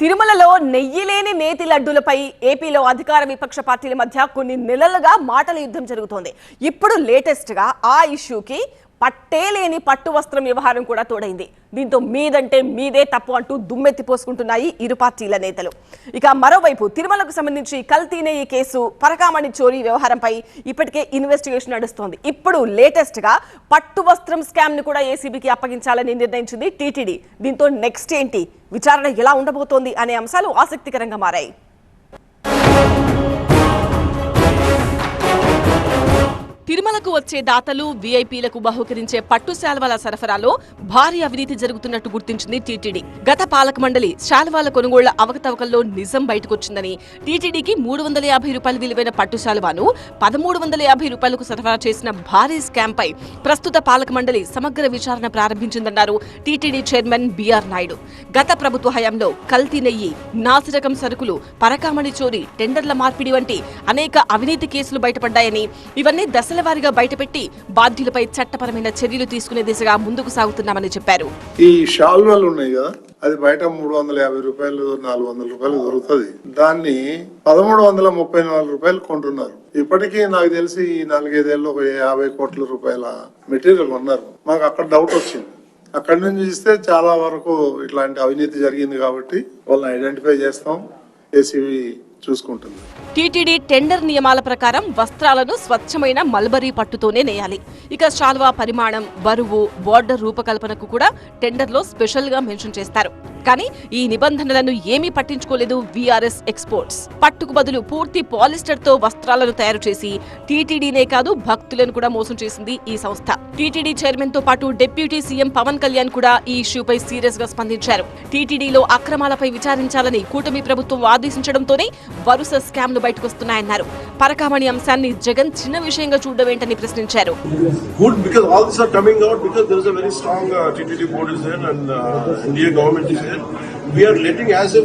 తిరుమలలో నెయ్యి లేని నేతి లడ్డూలపై ఏపీలో అధికార విపక్ష పార్టీల మధ్య కొన్ని నెలలుగా మాటల యుద్ధం జరుగుతోంది. ఇప్పుడు లేటెస్ట్గా ఆ ఇష్యూకి పట్టే లేని పట్టు వస్త్రం వ్యవహారం కూడా తోడైంది. దీంతో మీదంటే మీదే తప్పు అంటూ దుమ్మెత్తి పోసుకుంటున్నాయి ఇరు పార్టీల నేతలు. ఇక మరోవైపు తిరుమలకు సంబంధించి కల్తీనే ఈ కేసు పరకామణి చోరీ వ్యవహారంపై ఇప్పటికే ఇన్వెస్టిగేషన్ నడుస్తోంది. ఇప్పుడు లేటెస్ట్గా పట్టు వస్త్రం స్కామ్ను కూడా ఏసీబీకి అప్పగించాలని నిర్ణయించింది టీటీడీ. దీంతో నెక్స్ట్ ఏంటి? విచారణ ఎలా ఉండబోతోంది అనే అంశాలు ఆసక్తికరంగా మారాయి. తిరుమలకు వచ్చే దాతలు వీఐపీలకు బహుకరించే పట్టు శాల్వాల సరఫరాలో భారీ అవినీతి జరుగుతున్నట్టు గుర్తించింది టీటీడీ గత పాలక మండలి శాల్వాల కొనుగోళ్ళ అవకతవకల్లో నిజం బయటకొచ్చిందని టీటీడీకి మూడు వందల యాభై రూపాయలు విలువైన పట్టు శాల్వాను పదమూడు వందల యాభై రూపాయలకు సరఫరా చేసిన భారీ స్కామ్ పై ప్రస్తుత పాలక మండలి సమగ్ర విచారణ ప్రారంభించిందన్నారు టీటీడీ చైర్మన్ బీఆర్ నాయుడు. గత ప్రభుత్వ హయాంలో కల్తీ నెయ్యి నాసిరకం సరుకులు పరకామణి చోరీ టెండర్ల మార్పిడి వంటి అనేక అవినీతి కేసులు బయటపడ్డాయని ఇవన్నీ దశల వారీగా బయటపెట్టి బాధ్యులపై చట్టపరమైన చర్యలు తీసుకునే దిశగా ముందుకు సాగుతున్నామని చెప్పారు. ఈ షాల్వాలు ఉన్నాయి కదా అది బయట మూడు వందల యాభై రూపాయలు నాలుగు వందల రూపాయలు దొరుకుతుంది. దాన్ని పదమూడు వందల ముప్పై నాలుగు రూపాయలు కొంటున్నారు. ఇప్పటికీ నాకు తెలిసి ఈ నాలుగైదేళ్ళు ఒక యాభై కోట్ల రూపాయల మెటీరియల్ ఉన్నారు మాకు అక్కడ డౌట్ వచ్చింది. అక్కడి నుంచి చూస్తే చాలా వరకు ఇట్లాంటి అవినీతి జరిగింది కాబట్టి వాళ్ళని ఐడెంటిఫై చేస్తాం. ఏసీబీ చూసుకుంటుంది. టీటీడీ టెండర్ నియమాల ప్రకారం వస్త్రాలను స్వచ్ఛమైన మల్బరీ పట్టుతోనే నేయాలి. ఇక శాల్వా పరిమాణం బరువు బోర్డర్ రూపకల్పనకు కూడా టెండర్లో స్పెషల్గా మెన్షన్ చేస్తారు. కానీ ఈ నిబంధనలను ఏమీ పట్టించుకోలేదు విఆర్ఎస్ ఎక్స్పోర్ట్స్ పట్టుకు బదులు పూర్తి పాలిస్టర్తో వస్త్రాలను తయారు చేసి టీటీడీనే కాదు భక్తులను కూడా మోసం చేసింది ఈ సంస్థ. టీటీడీ చైర్మన్తో పాటు డిప్యూటీ సీఎం పవన్ కళ్యాణ్ కూడా ఈ ఇష్యూపై సీరియస్గా స్పందించారు టీటీడీలో అక్రమాలపై విచారించాలని కూటమి ప్రభుత్వం ఆదేశించడంతోనే వరుస స్కామ్లు బయటకొస్తున్నాయన్నారు. పరకామణి అంశాన్ని జగన్ చిన్న విషయంగా చూడవేంటని ప్రశ్నించారు. Good because all these are coming out because there is a very strong uh, TTD board is there and uh, India government is We are letting as if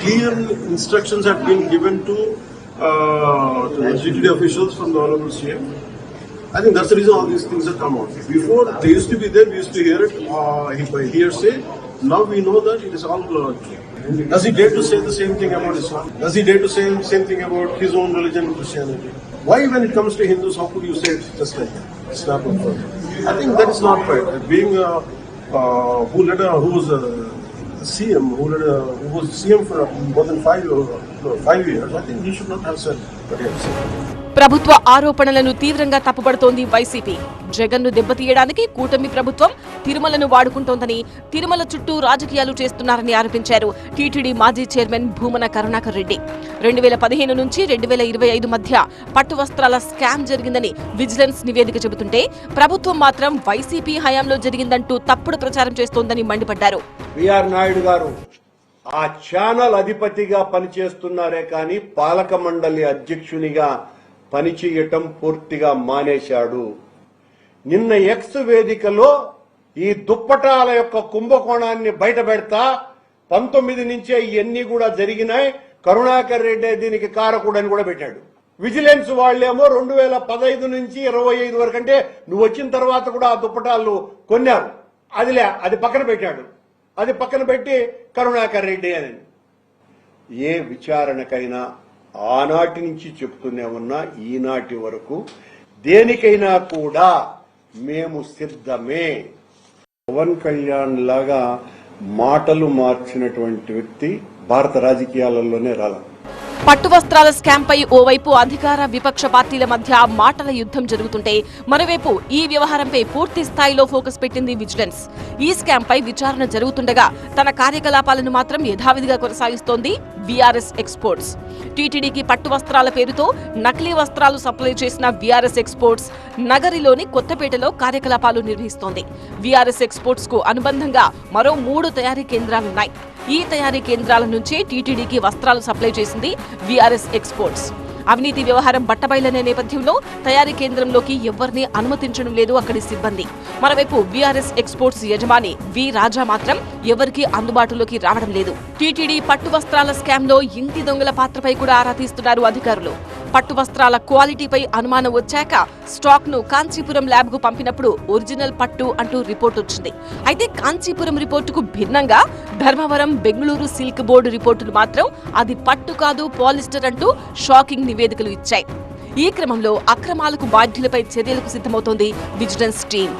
clear instructions have been given to, uh, TTD officials from the honorable CM. I think that's the reason all these things have come out. Before they used to be there, we used to hear it uh, by hearsay. Now we know that it is all uh. Does he dare to say the same thing about Islam? Does he dare to say the same thing about his own religion, Christianity? Why, when it comes to Hindus, how could you say it just like that? Or not? I think that is not right. Being uh, Uh, who led a, who was uh, a CM, who led a, who was CM for more than five, uh, five years, I think he should not have said what he has said. ప్రభుత్వ ఆరోపణలను తీవ్రంగా తప్పుబడుతోంది YCP. జగన్ను దెబ్బతీయడానికి కూటమి ప్రభుత్వం తిరుమలను వాడుకుంటోందని తిరుమల చుట్టూ రాజకీయాలు చేస్తున్నారని ఆరోపించారు టీటీడీ మాజీ చైర్మన్ భూమన కరుణాకర్ రెడ్డి. రెండు వేల పదిహేను నుంచి రెండు వేల ఇరవై ఐదు మధ్య పట్టు వస్త్రాల స్కామ్ జరిగిందని విజిలెన్స్ నివేదిక చెబుతుంటే ప్రభుత్వం మాత్రం వైసీపీ హయాంలో జరిగిందంటూ తప్పుడు ప్రచారం చేస్తోందని మండిపడ్డారు. నాయుడు గారు ఆ ఛానల్ అధిపతిగా పనిచేస్తున్నారే కానీ పాలక మండలి అధ్యక్షునిగా పనిచేయటం పూర్తిగా మానేశాడు. నిన్న ఎక్స్ వేదికలో ఈ దుప్పటాల యొక్క కుంభకోణాన్ని బయట పెడతా పంతొమ్మిది నుంచే ఇవన్నీ కూడా జరిగినాయి. కరుణాకర్ రెడ్డి దీనికి కారకుడని కూడా పెట్టాడు. విజిలెన్స్ వాళ్ళేమో రెండు వేల పదహైదు నుంచి ఇరవై ఐదు వరకు అంటే నువ్వు వచ్చిన తర్వాత కూడా ఆ దుప్పటాలు కొన్నారు. అదిలే అది పక్కన పెట్టాడు. అది పక్కన పెట్టి కరుణాకర్ రెడ్డి అని. ఏ విచారణకైనా ఆనాటి నుంచి చెప్తూనే ఉన్నా ఈనాటి వరకు దేనికైనా కూడా మేము సిద్ధమే. పవన్ కళ్యాణ్ లాగా మాటలు మార్చినటువంటి వ్యక్తి భారత రాజకీయాలలోనే రాల. పట్టు వస్త్రాల స్కామ్ పై ఓవైపు అధికార విపక్ష పార్టీల మధ్య మాటల యుద్ధం జరుగుతుంటే మరోవైపు ఈ వ్యవహారంపై పూర్తి స్థాయిలో ఫోకస్ పెట్టింది విజిలెన్స్. ఈ స్కామ్ పై విచారణ జరుగుతుండగా తన కార్యకలాపాలను మాత్రం యథావిధిగా కొనసాగిస్తోంది విఆర్ఎస్ ఎక్స్పోర్ట్స్. టీటీడీకి పట్టు వస్త్రాల పేరుతో నకిలీ వస్త్రాలు సప్లై చేసిన విఆర్ఎస్ ఎక్స్పోర్ట్స్ నగరిలోని కొత్తపేటలో కార్యకలాపాలు నిర్వహిస్తోంది. విఆర్ఎస్ ఎక్స్పోర్ట్స్కు అనుబంధంగా మరో మూడు తయారీ కేంద్రాలున్నాయి. ఈ తయారీ కేంద్రాల నుంచే టీటీడీకి వస్త్రాలు సప్లై చేసింది విఆర్ఎస్ ఎక్స్పోర్ట్స్. అవినీతి వ్యవహారం బట్టబయలనే నేపథ్యంలో తయారీ కేంద్రంలోకి ఎవరిని అనుమతించడం లేదు అక్కడి సిబ్బంది. మరోవైపు బీఆర్ఎస్ ఎక్స్పోర్ట్స్ యజమాని వి రాజా మాత్రం ఎవరికీ అందుబాటులోకి రావడం లేదు. టీటీడీ పట్టు వస్త్రాల స్కామ్లో ఇంటి దొంగల పాత్రపై కూడా ఆరా తీస్తున్నారు అధికారులు. పట్టు వస్త్రాల క్వాలిటీపై అనుమానం వచ్చాక స్టాక్ను కాంచీపురం ల్యాబ్కు పంపినప్పుడు ఒరిజినల్ పట్టు అంటూ రిపోర్ట్ వచ్చింది. అయితే కాంచీపురం రిపోర్టుకు భిన్నంగా ధర్మవరం బెంగళూరు సిల్క్ బోర్డు రిపోర్టులు మాత్రం అది పట్టు కాదు పాలిస్టర్ అంటూ షాకింగ్ నివేదికలు ఇచ్చాయి. ఈ క్రమంలో అక్రమాలకు బాధ్యులపై చర్యలకు సిద్ధమవుతోంది విజిలెన్స్ టీం.